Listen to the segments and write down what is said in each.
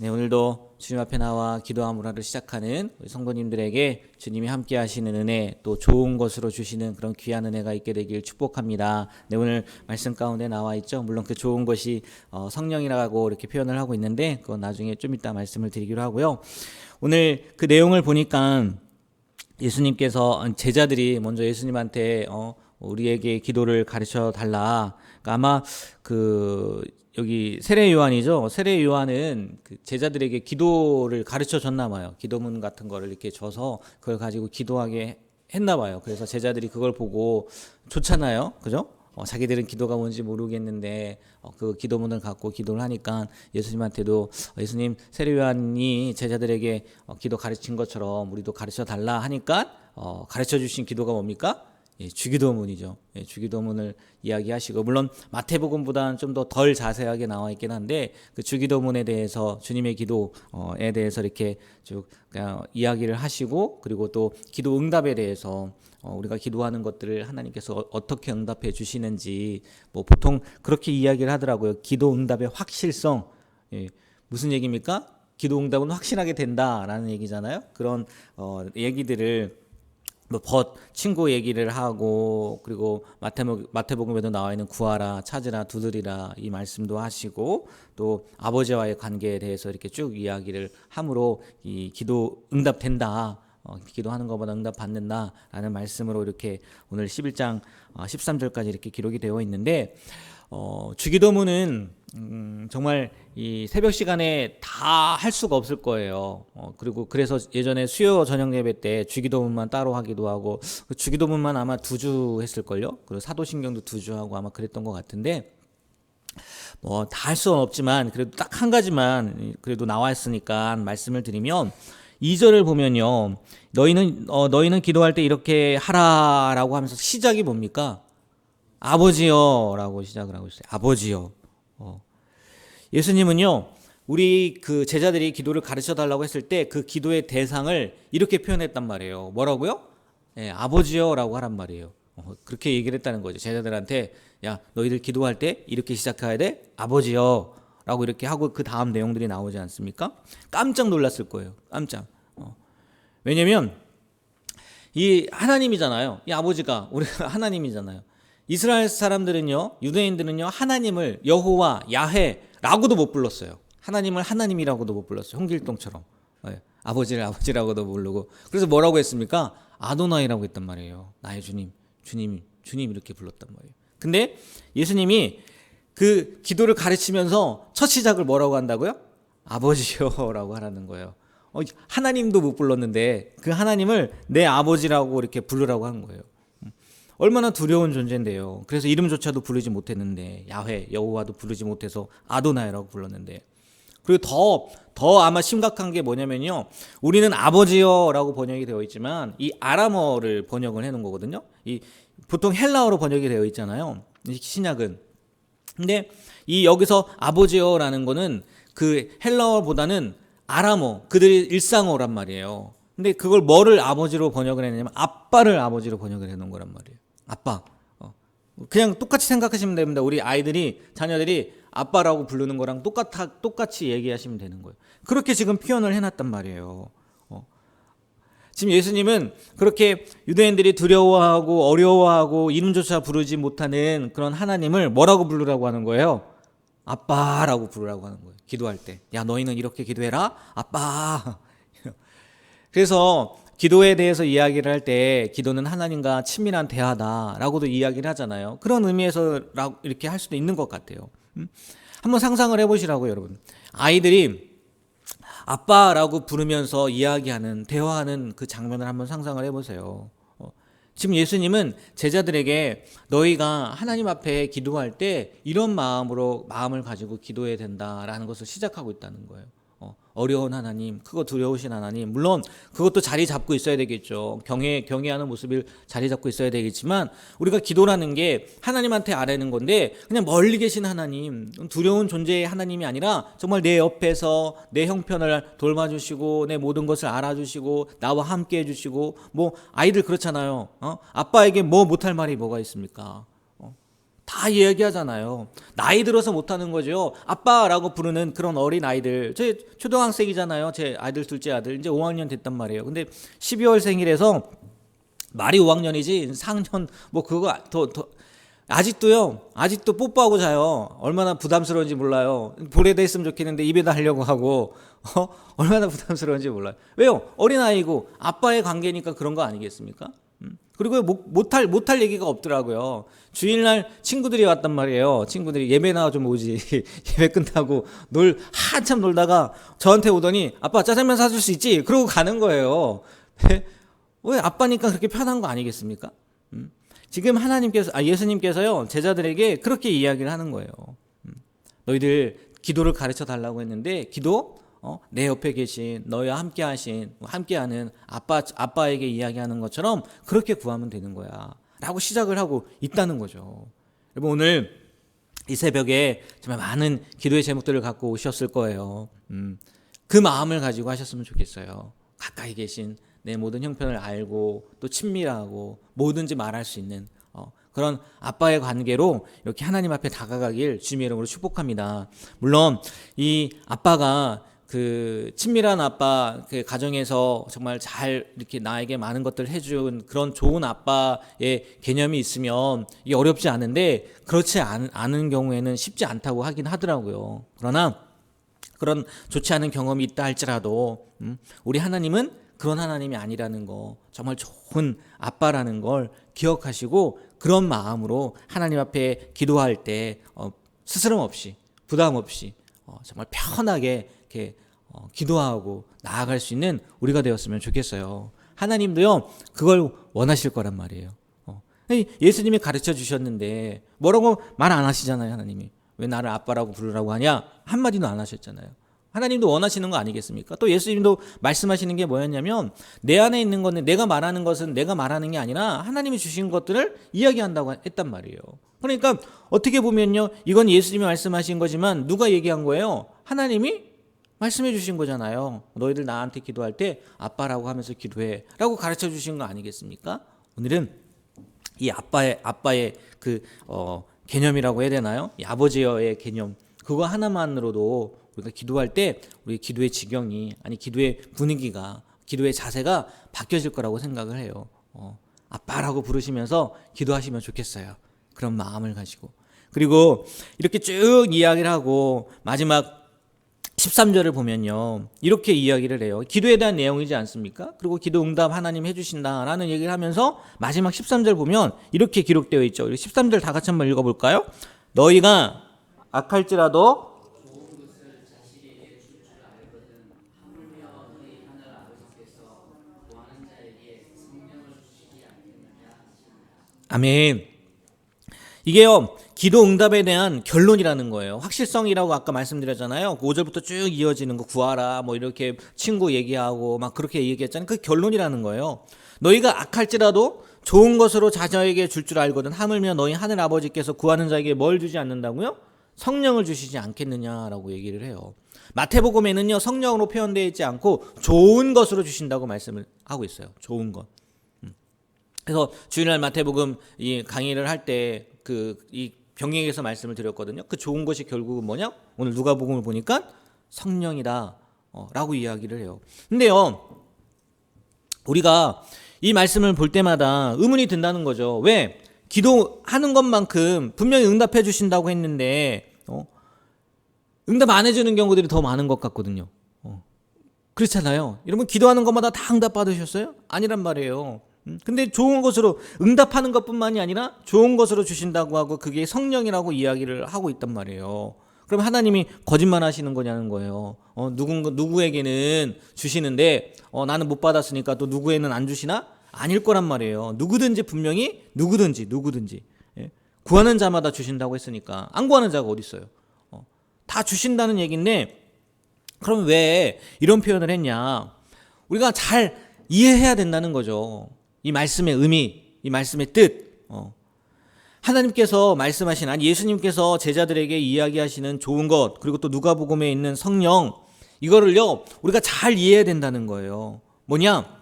네, 오늘도 주님 앞에 나와 기도함으로를 시작하는 우리 성도님들에게 주님이 함께 하시는 은혜 또 좋은 것으로 주시는 그런 귀한 은혜가 있게 되길 축복합니다. 네, 오늘 말씀 가운데 나와 있죠. 물론 그 좋은 것이 어, 성령이라고 이렇게 표현을 하고 있는데 그건 나중에 좀 이따 말씀을 드리기로 하고요. 오늘 그 내용을 보니까 예수님께서 제자들이 먼저 예수님한테 어, 우리에게 기도를 가르쳐 달라. 그러니까 아마 그 여기 세례 요한이죠. 세례 요한은 그 제자들에게 기도를 가르쳐 줬나 봐요. 기도문 같은 거를 이렇게 줘서 그걸 가지고 기도하게 했나 봐요. 그래서 제자들이 그걸 보고 좋잖아요. 그죠? 어, 자기들은 기도가 뭔지 모르겠는데 어, 그 기도문을 갖고 기도를 하니까 예수님한테도 어, 예수님 세례 요한이 제자들에게 어, 기도 가르친 것처럼 우리도 가르쳐 달라 하니까 어, 가르쳐 주신 기도가 뭡니까? 예, 주기도문이죠. 예, 주기도문을 이야기하시고 물론 마태복음보다는 좀 더 덜 자세하게 나와 있긴 한데 그 주기도문에 대해서 주님의 기도에 대해서 이렇게 쭉 그냥 이야기를 하시고 그리고 또 기도 응답에 대해서 어, 우리가 기도하는 것들을 하나님께서 어- 어떻게 응답해 주시는지 뭐 보통 그렇게 이야기를 하더라고요. 기도 응답의 확실성 예, 무슨 얘기입니까? 기도 응답은 확실하게 된다라는 얘기잖아요. 그런 어, 얘기들을 뭐벗 친구 얘기를 하고 그리고 마태복 마태복음에도 나와 있는 구하라 찾으라 두드리라 이 말씀도 하시고 또 아버지와의 관계에 대해서 이렇게 쭉 이야기를 함으로 이 기도 응답된다. 어, 기도하는 것보다 응답 받는다라는 말씀으로 이렇게 오늘 11장 어, 13절까지 이렇게 기록이 되어 있는데 어, 주기도문은 음, 정말 이 새벽 시간에 다 할 수가 없을 거예요. 어, 그리고 그래서 예전에 수요 저녁 예배 때 주기도문만 따로 하기도 하고 그 주기도문만 아마 두 주 했을 걸요. 그리고 사도신경도 두 주 하고 아마 그랬던 것 같은데 뭐 다 할 수는 없지만 그래도 딱 한 가지만 그래도 나와 있으니까 말씀을 드리면 2절을 보면요. 너희는 어, 너희는 기도할 때 이렇게 하라라고 하면서 시작이 뭡니까? 아버지여라고 시작을 하고 있어요. 아버지여. 어. 예수님은요. 우리 그 제자들이 기도를 가르쳐 달라고 했을 때 그 기도의 대상을 이렇게 표현했단 말이에요. 뭐라고요? 예, 아버지여라고 하란 말이에요. 어, 그렇게 얘기를 했다는 거죠. 제자들한테 야 너희들 기도할 때 이렇게 시작해야 돼. 아버지여라고 이렇게 하고 그 다음 내용들이 나오지 않습니까? 깜짝 놀랐을 거예요. 깜짝. 어. 왜냐면 이 하나님이잖아요. 이 아버지가 우리 하나님이잖아요. 이스라엘 사람들은요, 유대인들은요, 하나님을 여호와, 야훼라고도 못 불렀어요. 하나님을 하나님이라고도 못 불렀어요. 홍길동처럼. 예, 아버지를 아버지라고도 부르고. 그래서 뭐라고 했습니까? 아도나이라고 했단 말이에요. 나의 주님, 주님, 주님 이렇게 불렀단 말이에요. 근데 예수님이 그 기도를 가르치면서 첫 시작을 뭐라고 한다고요? 아버지요라고 하라는 거예요. 어, 하나님도 못 불렀는데 그 하나님을 내 아버지라고 이렇게 부르라고 한 거예요. 음. 얼마나 두려운 존재인데요. 그래서 이름조차도 부르지 못했는데 야훼 여호와도 부르지 못해서 아도나이라고 불렀는데 그리고 더, 더 아마 심각한 게 뭐냐면요. 우리는 아버지여 라고 번역이 되어 있지만 이 아람어를 번역을 해 놓은 거거든요. 이 보통 헬라어로 번역이 되어 있잖아요. 이 신약은. 근데 이 여기서 아버지여 라는 거는 그 헬라어보다는 아람어, 그들의 일상어란 말이에요. 근데 그걸 뭐를 아버지로 번역을 했냐면 아빠를 아버지로 번역을 해 놓은 거란 말이에요. 아빠. 어. 그냥 똑같이 생각하시면 됩니다. 우리 아이들이 자녀들이 아빠라고 부르는 거랑 똑같아 똑같이 얘기하시면 되는 거예요. 그렇게 지금 표현을 해놨단 말이에요. 어. 지금 예수님은 그렇게 유대인들이 두려워하고 어려워하고 이름조차 부르지 못하는 그런 하나님을 뭐라고 부르라고 하는 거예요? 아빠라고 부르라고 하는 거예요. 기도할 때. 야, 너희는 이렇게 기도해라. 아빠. 그래서 기도에 대해서 이야기를 할 때 기도는 하나님과 친밀한 대화다라고도 이야기를 하잖아요. 그런 의미에서 라- 이렇게 할 수도 있는 것 같아요. 음? 한번 상상을 해보시라고 여러분. 아이들이 아빠라고 부르면서 이야기하는 대화하는 그 장면을 한번 상상을 해보세요. 어, 지금 예수님은 제자들에게 너희가 하나님 앞에 기도할 때 이런 마음으로 마음을 가지고 기도해야 된다라는 것을 시작하고 있다는 거예요. 어, 어려운 하나님, 크고 두려우신 하나님, 물론 그것도 자리 잡고 있어야 되겠죠. 경외, 경외하는 모습을 자리 잡고 있어야 되겠지만, 우리가 기도라는 게 하나님한테 아뢰는 건데, 그냥 멀리 계신 하나님, 두려운 존재의 하나님이 아니라, 정말 내 옆에서 내 형편을 돌봐주시고, 내 모든 것을 알아주시고, 나와 함께 해주시고, 뭐, 아이들 그렇잖아요. 어? 아빠에게 뭐 못할 말이 뭐가 있습니까? 어? 다 이야기하잖아요. 나이 들어서 못하는 거죠. 아빠라고 부르는 그런 어린 아이들. 제 초등학생이잖아요. 제 아들 둘째 아들 이제 5학년 됐단 말이에요. 근데 12월 생일에서 말이 5학년이지 4학년 뭐 그거 더 더 아직도요. 아직도 뽀뽀하고 자요. 얼마나 부담스러운지 몰라요. 볼에다 했으면 좋겠는데 입에다 하려고 하고 어? 얼마나 부담스러운지 몰라요. 왜요? 어린 아이고 아빠의 관계니까 그런 거 아니겠습니까? 음. 그리고 못- 못할 못할 얘기가 없더라고요. 주일날 친구들이 왔단 말이에요. 친구들이 예배나 좀 오지. 예배 끝나고 놀 한참 놀다가 저한테 오더니 아빠 짜장면 사줄 수 있지? 그러고 가는 거예요. 왜 아빠니까 그렇게 편한 거 아니겠습니까? 음. 지금 하나님께서 아 예수님께서요 제자들에게 그렇게 이야기를 하는 거예요. 음. 너희들 기도를 가르쳐 달라고 했는데 기도 어, 내 옆에 계신 너희와 함께 하신 함께 하는 아빠 아빠에게 이야기하는 것처럼 그렇게 구하면 되는 거야라고 시작을 하고 있다는 거죠. 여러분 오늘 이 새벽에 정말 많은 기도의 제목들을 갖고 오셨을 거예요. 음, 그 마음을 가지고 하셨으면 좋겠어요. 가까이 계신 내 모든 형편을 알고 또 친밀하고 뭐든지 말할 수 있는 어, 그런 아빠의 관계로 이렇게 하나님 앞에 다가가길 주님의 이름으로 축복합니다. 물론 이 아빠가 그 친밀한 아빠 그 가정에서 정말 잘 이렇게 나에게 많은 것들을 해준 그런 좋은 아빠의 개념이 있으면 이게 어렵지 않은데 그렇지 않, 않은 경우에는 쉽지 않다고 하긴 하더라고요. 그러나 그런 좋지 않은 경험이 있다 할지라도 음, 우리 하나님은 그런 하나님이 아니라는 거 정말 좋은 아빠라는 걸 기억하시고 그런 마음으로 하나님 앞에 기도할 때 어, 스스럼 없이 부담 없이 어, 정말 편하게 이렇게 어, 기도하고 나아갈 수 있는 우리가 되었으면 좋겠어요. 하나님도요 그걸 원하실 거란 말이에요. 어, 예수님이 가르쳐 주셨는데 뭐라고 말 안 하시잖아요 하나님이 왜 나를 아빠라고 부르라고 하냐 한마디도 안 하셨잖아요. 하나님도 원하시는 거 아니겠습니까? 또 예수님도 말씀하시는 게 뭐였냐면 내 안에 있는 거는 내가 말하는 것은 내가 말하는 게 아니라 하나님이 주신 것들을 이야기한다고 했단 말이에요. 그러니까 어떻게 보면요. 이건 예수님이 말씀하신 거지만 누가 얘기한 거예요? 하나님이 말씀해 주신 거잖아요. 너희들 나한테 기도할 때 아빠라고 하면서 기도해. 라고 가르쳐 주신 거 아니겠습니까? 오늘은 이 아빠의 아빠의 그 어, 개념이라고 해야 되나요? 이 아버지의 개념 그거 하나만으로도 우리가 기도할 때 우리 기도의 지경이 아니 기도의 분위기가 기도의 자세가 바뀌어질 거라고 생각을 해요. 어, 아빠라고 부르시면서 기도하시면 좋겠어요. 그런 마음을 가지고 그리고 이렇게 쭉 이야기를 하고 마지막 13절을 보면요. 이렇게 이야기를 해요. 기도에 대한 내용이지 않습니까? 그리고 기도 응답 하나님 해주신다라는 얘기를 하면서 마지막 13절 보면 이렇게 기록되어 있죠. 13절 다 같이 한번 읽어볼까요? 너희가 악할지라도 아멘. 이게요, 기도 응답에 대한 결론이라는 거예요. 확실성이라고 아까 말씀드렸잖아요. 그 5절부터 쭉 이어지는 거 구하라, 뭐 이렇게 친구 얘기하고 막 그렇게 얘기했잖아요. 그 결론이라는 거예요. 너희가 악할지라도 좋은 것으로 자녀에게 줄줄 알거든. 하물며 너희 하늘 아버지께서 구하는 자에게 뭘 주지 않는다고요? 성령을 주시지 않겠느냐라고 얘기를 해요. 마태복음에는요, 성령으로 표현되어 있지 않고 좋은 것으로 주신다고 말씀을 하고 있어요. 좋은 것. 그래서 주일날 마태복음 이 강의를 할 때 그 이 병행해서 말씀을 드렸거든요. 그 좋은 것이 결국은 뭐냐? 오늘 누가복음을 보니까 성령이다라고 이야기를 해요. 근데요, 우리가 이 말씀을 볼 때마다 의문이 든다는 거죠. 왜 기도하는 것만큼 분명히 응답해 주신다고 했는데 어? 응답 안 해주는 경우들이 더 많은 것 같거든요. 어. 그렇잖아요. 여러분 기도하는 것마다 다 응답 받으셨어요? 아니란 말이에요. 음, 근데 좋은 것으로 응답하는 것뿐만이 아니라 좋은 것으로 주신다고 하고 그게 성령이라고 이야기를 하고 있단 말이에요. 그럼 하나님이 거짓말 하시는 거냐는 거예요. 어, 누군 누구에게는 주시는데 어, 나는 못 받았으니까 또 누구에는 안 주시나? 아닐 거란 말이에요. 누구든지 분명히 누구든지 누구든지 예. 구하는 자마다 주신다고 했으니까 안 구하는 자가 어디 있어요? 어, 다 주신다는 얘기인데 그럼 왜 이런 표현을 했냐? 우리가 잘 이해해야 된다는 거죠. 이 말씀의 의미, 이 말씀의 뜻. 어. 하나님께서 말씀하신 아니 예수님께서 제자들에게 이야기하시는 좋은 것 그리고 또 누가복음에 있는 성령 이거를요 우리가 잘 이해해야 된다는 거예요. 뭐냐?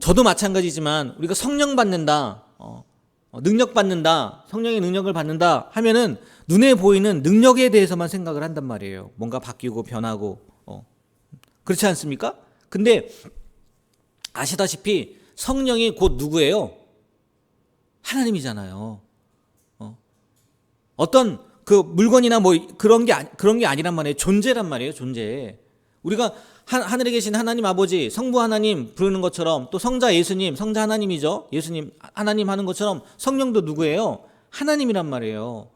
저도 마찬가지지만 우리가 성령 받는다. 어. 어, 능력 받는다, 성령의 능력을 받는다 하면은 눈에 보이는 능력에 대해서만 생각을 한단 말이에요. 뭔가 바뀌고 변하고, 어. 그렇지 않습니까? 근데 아시다시피 성령이 곧 누구예요? 하나님이잖아요. 어. 어떤 그 물건이나 뭐 그런 게 아니- 그런 게 아니란 말이에요. 존재란 말이에요. 존재. 우리가 하, 하늘에 계신 하나님 아버지, 성부 하나님 부르는 것처럼 또 성자 예수님, 성자 하나님이죠. 예수님 하나님 하는 것처럼 성령도 누구예요? 하나님이란 말이에요.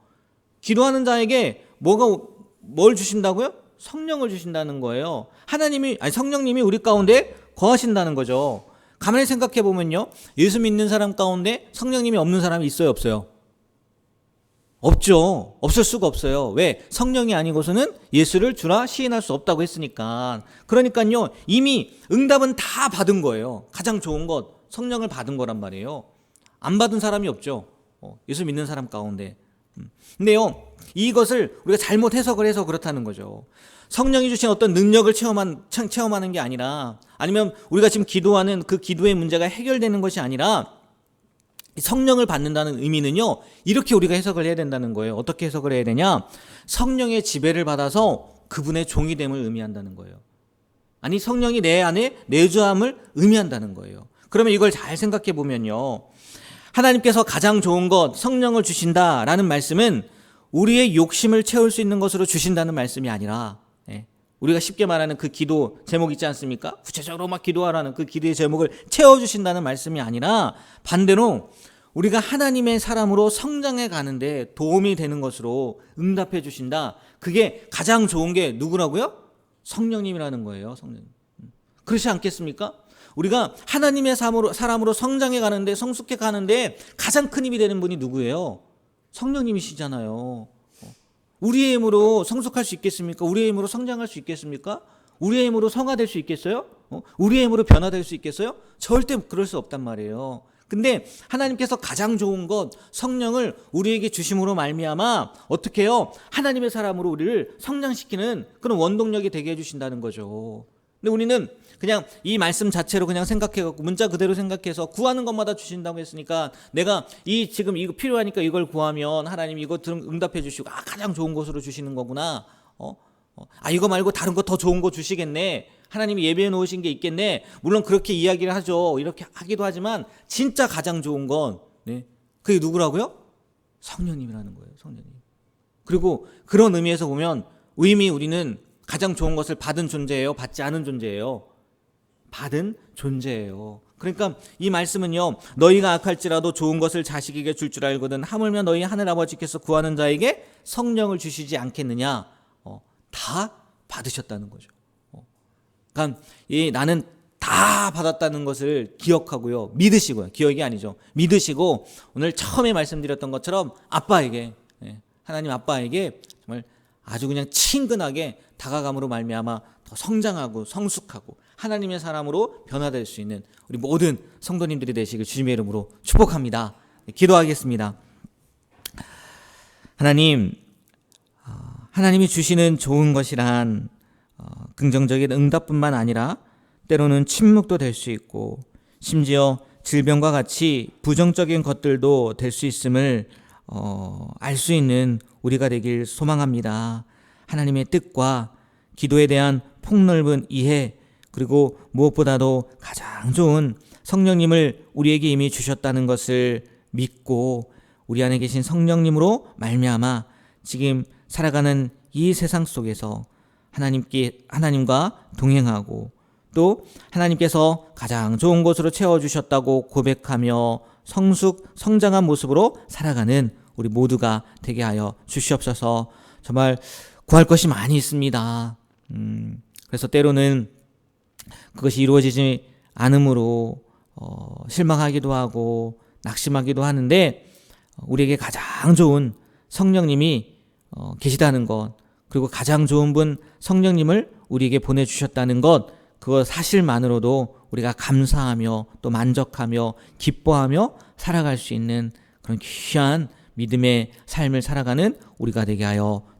기도하는 자에게 뭐가 뭘 주신다고요? 성령을 주신다는 거예요. 하나님이 아니 성령님이 우리 가운데 거하신다는 거죠. 가만히 생각해 보면요. 예수 믿는 사람 가운데 성령님이 없는 사람이 있어요, 없어요? 없죠. 없을 수가 없어요. 왜? 성령이 아니고서는 예수를 주라 시인할 수 없다고 했으니까. 그러니까요. 이미 응답은 다 받은 거예요. 가장 좋은 것 성령을 받은 거란 말이에요. 안 받은 사람이 없죠. 어, 예수 믿는 사람 가운데. 음. 근데요. 이것을 우리가 잘못 해석을 해서 그렇다는 거죠. 성령이 주신 어떤 능력을 체험한, 체험하는 게 아니라 아니면 우리가 지금 기도하는 그 기도의 문제가 해결되는 것이 아니라 성령을 받는다는 의미는요, 이렇게 우리가 해석을 해야 된다는 거예요. 어떻게 해석을 해야 되냐? 성령의 지배를 받아서 그분의 종이 됨을 의미한다는 거예요. 아니, 성령이 내 안에 내주함을 의미한다는 거예요. 그러면 이걸 잘 생각해 보면요. 하나님께서 가장 좋은 것, 성령을 주신다라는 말씀은 우리의 욕심을 채울 수 있는 것으로 주신다는 말씀이 아니라, 예, 우리가 쉽게 말하는 그 기도 제목 있지 않습니까? 구체적으로 막 기도하라는 그 기도의 제목을 채워주신다는 말씀이 아니라 반대로 우리가 하나님의 사람으로 성장해 가는데 도움이 되는 것으로 응답해 주신다. 그게 가장 좋은 게 누구라고요? 성령님이라는 거예요. 성령. 그렇지 않겠습니까? 우리가 하나님의 사람으로, 사람으로 성장해 가는데 성숙해 가는데 가장 큰 힘이 되는 분이 누구예요? 성령님이시잖아요. 우리의 힘으로 성숙할 수 있겠습니까? 우리의 힘으로 성장할 수 있겠습니까? 우리의 힘으로 성화될 수 있겠어요? 어? 우리의 힘으로 변화될 수 있겠어요? 절대 그럴 수 없단 말이에요. 근데 하나님께서 가장 좋은 것 성령을 우리에게 주심으로 말미암아 어떻게 해요? 하나님의 사람으로 우리를 성장시키는 그런 원동력이 되게 해 주신다는 거죠. 근데 우리는 그냥 이 말씀 자체로 그냥 생각해갖고 문자 그대로 생각해서 구하는 것마다 주신다고 했으니까 내가 이 지금 이거 필요하니까 이걸 구하면 하나님 이거 들- 응답해 주시고 아 가장 좋은 것으로 주시는 거구나. 어? 어, 아 이거 말고 다른 거 더 좋은 거 주시겠네. 하나님이 예배해 놓으신 게 있겠네. 물론 그렇게 이야기를 하죠. 이렇게 하기도 하지만 진짜 가장 좋은 건 네. 그게 누구라고요? 성령님이라는 거예요. 성령님. 그리고 그런 의미에서 보면 의미 우리는 가장 좋은 것을 받은 존재예요. 받지 않은 존재예요. 받은 존재예요. 그러니까 이 말씀은요. 너희가 악할지라도 좋은 것을 자식에게 줄줄 알거든 하물며 너희 하늘 아버지께서 구하는 자에게 성령을 주시지 않겠느냐. 어, 다 받으셨다는 거죠. 어. 그러니까 이 나는 다 받았다는 것을 기억하고요. 믿으시고요. 기억이 아니죠. 믿으시고 오늘 처음에 말씀드렸던 것처럼 아빠에게 예, 하나님 아빠에게 정말 아주 그냥 친근하게 다가감으로 말미암아 더 성장하고 성숙하고 하나님의 사람으로 변화될 수 있는 우리 모든 성도님들이 되시길 주님의 이름으로 축복합니다. 네, 기도하겠습니다. 하나님, 어, 하나님이 주시는 좋은 것이란 어, 긍정적인 응답뿐만 아니라 때로는 침묵도 될 수 있고 심지어 질병과 같이 부정적인 것들도 될 수 있음을 어, 알수 있는 우리가 되길 소망합니다. 하나님의 뜻과 기도에 대한 폭넓은 이해 그리고 무엇보다도 가장 좋은 성령님을 우리에게 이미 주셨다는 것을 믿고 우리 안에 계신 성령님으로 말미암아 지금 살아가는 이 세상 속에서 하나님께 하나님과 동행하고 또 하나님께서 가장 좋은 곳으로 채워 주셨다고 고백하며 성숙 성장한 모습으로 살아가는 우리 모두가 되게 하여 주시옵소서. 정말 구할 것이 많이 있습니다. 음, 그래서 때로는 그것이 이루어지지 않으므로 어, 실망하기도 하고 낙심하기도 하는데 어, 우리에게 가장 좋은 성령님이 어, 계시다는 것 그리고 가장 좋은 분 성령님을 우리에게 보내주셨다는 것 그거 사실만으로도 우리가 감사하며 또 만족하며 기뻐하며 살아갈 수 있는 그런 귀한 믿음의 삶을 살아가는 우리가 되게 하여